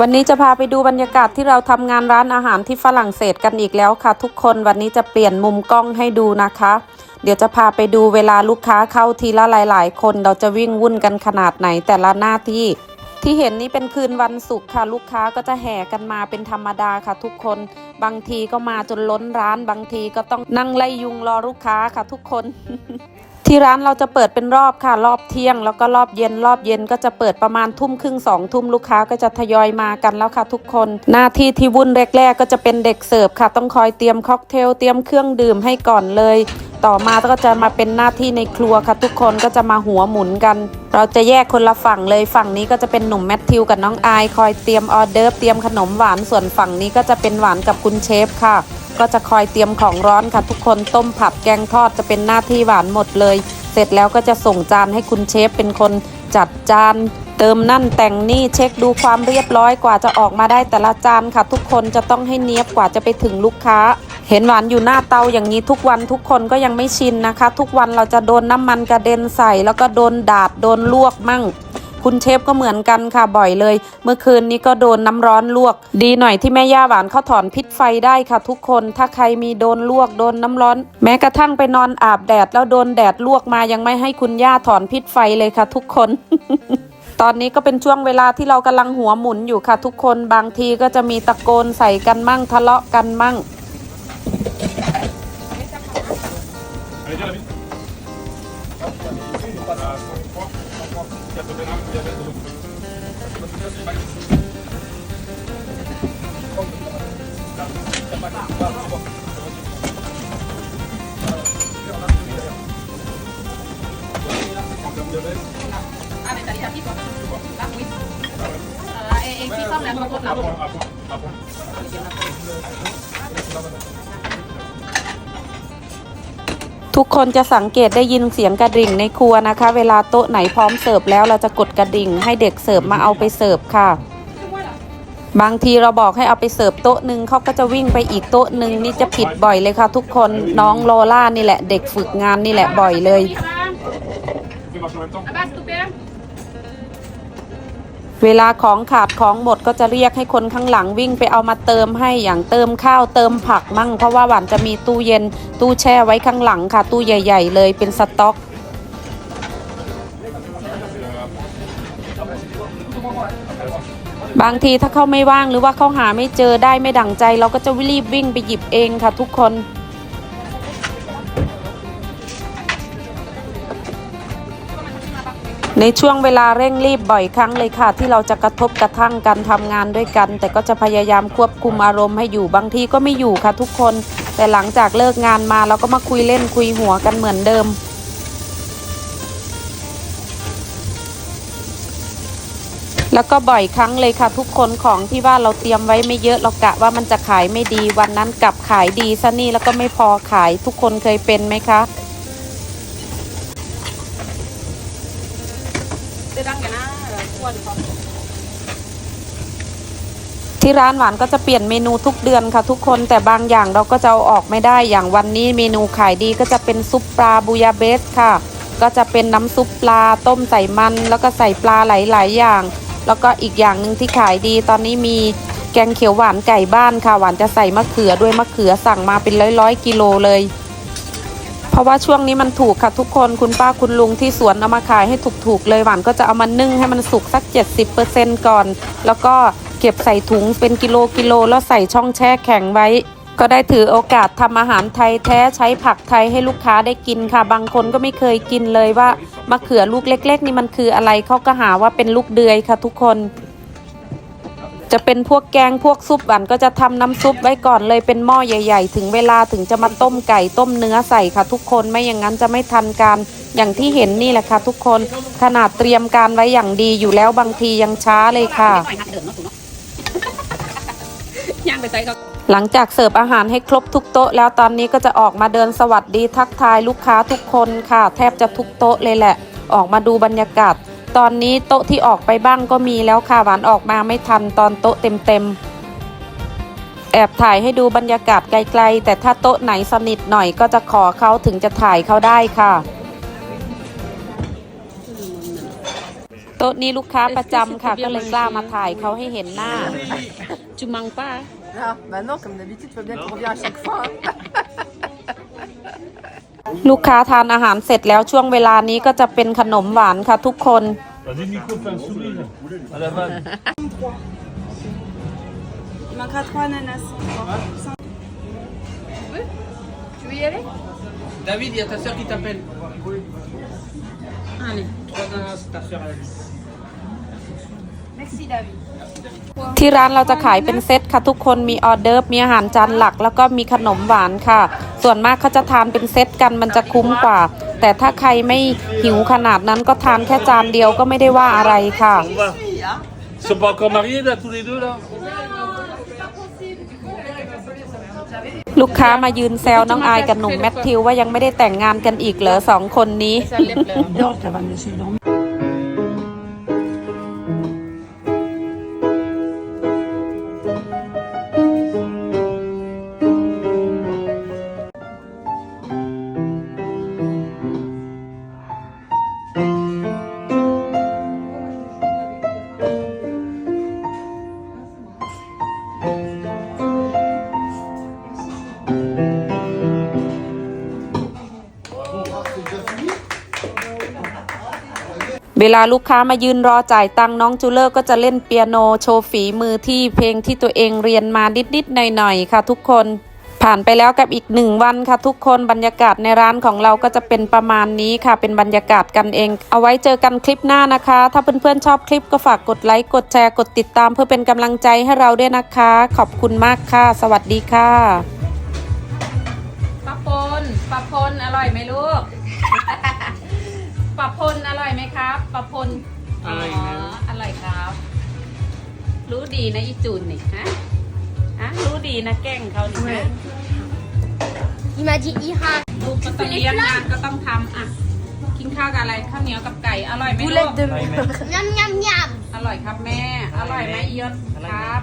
วันนี้จะพาไปดูบรรยากาศที่เราทำงานร้านอาหารที่ฝรั่งเศสกันอีกแล้วค่ะ ทุกคนวันนี้จะเปลี่ยนมุมกล้องให้ดูนะคะ เดี๋ยวจะพาไปดูเวลาลูกค้าเข้าทีละหลาย ๆ คนเราจะวิ่งวุ่นกันขนาดไหนแต่ละหน้าที่ ที่เห็นนี่เป็นคืนวันศุกร์ค่ะ ลูกค้าก็จะแห่กันมาเป็นธรรมดาค่ะ ทุกคน บางทีก็มาจนล้นร้าน บางทีก็ต้องนั่งไล่ยุงรอลูกค้าค่ะ ทุกคน ที่ร้านเราจะเปิดเป็นรอบค่ะ รอบเที่ยง แล้วก็รอบเย็นรอบเย็นก็จะเปิดประมาณทุ่มครึ่งสองทุ่มลูกค้าก็จะทยอยมากันแล้วค่ะทุกคน หน้าที่ที่วุ่นแรก ๆ ก็จะเป็นเด็กเสิร์ฟค่ะ ต้องคอยเตรียมค็อกเทลเตรียมเครื่องดื่มให้ก่อนเลย ต่อมาก็จะมาเป็นหน้าที่ในครัวค่ะ ทุกคนก็จะมาหัวหมุนกัน เราจะแยกคนละฝั่งเลยฝั่งนี้ก็จะเป็นหนุ่มแมทธิวกับน้องอายคอยเตรียมออเดิร์เตรียมขนมหวานส่วนฝั่งนี้ก็จะเป็นหวานกับคุณเชฟค่ะ ก็จะคอยเตรียมของร้อนค่ะทุกคนต้มผัดแกงทอดจะเป็นหน้าที่หวานหมดเลย เสร็จแล้วก็จะส่งจานให้คุณเชฟเป็นคนจัดจานเติมนั่นแต่งนี่เช็คดูความเรียบร้อยกว่าจะออกมาได้แต่ละจานค่ะ ทุกคนจะต้องให้เนียบกว่าจะไปถึงลูกค้า เห็นหวานอยู่หน้าเตาอย่างนี้ทุกวันทุกคนก็ยังไม่ชินนะคะ ทุกวันเราจะโดนน้ำมันกระเด็นใส่ แล้วก็โดนดาดโดนลวกมั่ง คุณเชฟก็เหมือนกันค่ะบ่อยเลย เมื่อคืนนี้ก็โดนน้ำร้อนลวก ดีหน่อยที่แม่ย่าหวานเขาถอนพิษไฟได้ค่ะทุกคน ถ้าใครมีโดนลวกโดนน้ำร้อน แม้กระทั่งไปนอนอาบแดดแล้วโดนแดดลวกมายังไม่ให้คุณย่าถอนพิษไฟเลยค่ะทุกคนตอนนี้ก็เป็นช่วงเวลาที่เรากำลังหัวหมุนอยู่ค่ะทุกคนบางทีก็จะมีตะโกนใส่กันมั่งทะเลาะกันมั่ง Allez, viens เองที่ไปอมแล้วก็ไปเรา ทุกคนจะสังเกตได้ยินเสียงกระดิ่งในครัวนะคะ เวลาโต๊ะไหนพร้อมเสิร์ฟแล้วเราจะกดกระดิ่ง ให้เด็กเสิร์ฟมาเอาไปเสิร์ฟค่ะ บางทีเราบอกให้เอาไปเสิร์ฟโต๊ะหนึ่งเขาก็จะวิ่งไปอีกโต๊ะหนึ่งนี่จะผิดบ่อยเลยค่ะ ทุกคนน้องโลล่านี่แหละเด็กฝึกงานนี่แหละบ่อยเลย เวลาของขาดของหมดก็จะเรียกให้คนข้างหลังวิ่งไปเอามาเติมให้อย่างเติมข้าวเติมผักมั่ง เพราะว่าหวานจะมีตู้เย็นตู้แช่ไว้ข้างหลังค่ะ ตู้ใหญ่ ๆ เลยเป็นสต็อกบางทีถ้าเขาไม่ว่างหรือว่าเขาหาไม่เจอได้ไม่ดั่งใจ เราก็จะรีบวิ่งไปหยิบเองค่ะทุกคน ในช่วงเวลาเร่งรีบบ่อยครั้งเลยค่ะ ที่เราจะกระทบกระทั่งกันทำงานด้วยกัน แต่ก็จะพยายามควบคุมอารมณ์ให้อยู่บางทีก็ไม่อยู่ค่ะทุกคน แต่หลังจากเลิกงานมาเราก็มาคุยเล่นคุยหัวกันเหมือนเดิม แล้วก็บ่อยครั้งเลยค่ะทุกคนของที่ว่าเราเตรียมไว้ไม่เยอะเรากะว่ามันจะขายไม่ดีวันนั้นกลับขายดีซะนี่แล้วก็ไม่พอขายทุกคนเคยเป็นไหมคะ ที่ร้านหวานก็จะเปลี่ยนเมนูทุกเดือนค่ะทุกคนแต่บางอย่างเราก็จะเอาออกไม่ได้อย่างวันนี้เมนูขายดีก็จะเป็นซุปปลาบูยาเบสค่ะ ก็จะเป็นน้ำซุปปลาต้มใส่มัน แล้วก็ใส่ปลาหลายๆอย่าง แล้วก็อีกอย่างหนึ่งที่ขายดีตอนนี้มีแกงเขียวหวานไก่บ้านค่ะหวานจะใส่มะเขือด้วยมะเขือสั่งมาเป็นร้อยๆกิโลเลย เพราะว่าช่วงนี้มันถูกค่ะทุกคนคุณป้าคุณลุงที่สวนเอามาขายให้ถูกๆเลยหวานก็จะเอามานึ่งให้มันสุกสัก 70%ก่อน แล้วก็เก็บใส่ถุงเป็นกิโลกิโลแล้วใส่ช่องแช่แข็งไว้ ก็ได้ถือโอกาสทำอาหารไทยแท้ใช้ผักไทยให้ลูกค้าได้กินค่ะ บางคนก็ไม่เคยกินเลยว่ามะเขือลูกเล็ก ๆ นี่มันคืออะไรเขาก็หาว่าเป็นลูกเดือยค่ะทุกคน จะเป็นพวกแกงพวกซุปหวานก็จะทำน้ำซุปไว้ก่อนเลยเป็นหม้อใหญ่ ๆ ถึงเวลาถึงจะมาต้มไก่ต้มเนื้อใส่ค่ะ ทุกคนไม่อย่างนั้นจะไม่ทันการอย่างที่เห็นนี่แหละค่ะ ทุกคนขนาดเตรียมการไว้อย่างดีอยู่แล้วบางทียังช้าเลยค่ะหลังจากเสิร์ฟอาหารให้ครบทุกโต๊ะแล้วตอนนี้ก็จะออกมาเดินสวัสดีทักทายลูกค้าทุกคนค่ะ แทบจะทุกโต๊ะเลยแหละ ออกมาดูบรรยากาศ ตอนนี้โต๊ะที่ออกไปบ้างก็มีแล้วค่ะหวานออกมาไม่ทันตอนโต๊ะเต็มๆ แอบถ่ายให้ดูบรรยากาศไกลๆ แต่ถ้าโต๊ะไหนสนิทหน่อยก็จะขอเขาถึงจะถ่ายเขาได้ค่ะ โต๊ะนี้ลูกค้าประจำค่ะ ก็เลยกล้ามาถ่ายเขาให้เห็นหน้า Tu manques pas Ah, bah non, comme d'habitude, faut bien qu'on revienne à chaque fois. ลูกค้าทานอาหารเสร็จแล้วช่วงเวลานี้ก็จะเป็นขนมหวานค่ะทุกคนที่ร้านเราจะขายเป็นเซตค่ะทุกคนมีออเดอร์มีอาหารจานหลัก แล้วก็มีขนมหวานค่ะ ส่วนมากเขาจะทานเป็นเซตกันมันจะคุ้มกว่า แต่ถ้าใครไม่หิวขนาดนั้นก็ทานแค่จานเดียวก็ไม่ได้ว่าอะไรค่ะ On va. Ils sont pas encore mariés, là, tous les deux, là ลูกค้ามายืนแซวน้องอายกับหนุ่มแมทธิวว่ายังไม่ได้แต่งงานกันอีกเหรอสองคนนี้ เวลาลูกค้ามายืนรอจ่ายตังน้องจูเลอร์ก็จะเล่นเปียโนโชว์ฝีมือที่เพลงที่ตัวเองเรียนมานิดๆหน่อยๆค่ะทุกคนผ่านไปแล้วกับอีกหนึ่งวันค่ะทุกคนบรรยากาศในร้านของเราก็จะเป็นประมาณนี้ค่ะ เป็นบรรยากาศกันเอง เอาไว้เจอกันคลิปหน้านะคะ ถ้าเพื่อนๆชอบคลิปก็ฝากกดไลค์กดแชร์กดติดตามเพื่อเป็นกำลังใจให้เราด้วยนะคะ ขอบคุณมากค่ะ สวัสดีค่ะ ลปะพลอร่อยไหมลูก ปะพลอร่อยไหมครับปะพลอร่อยนะอร่อยครับ รู้ดีนะอีจูนนี่ฮะฮะรู้ดีนะแกล้งเขานี่นะ Il m'a dit Ira. ลูกก็ต้องเลี้ยงงานก็ต้องทำอะ กินข้าวกับอะไรข้าวเหนียวกับไก่อร่อยไหมลูก Miam miam miam. อร่อยครับแม่ อร่อยไหมอียศครับ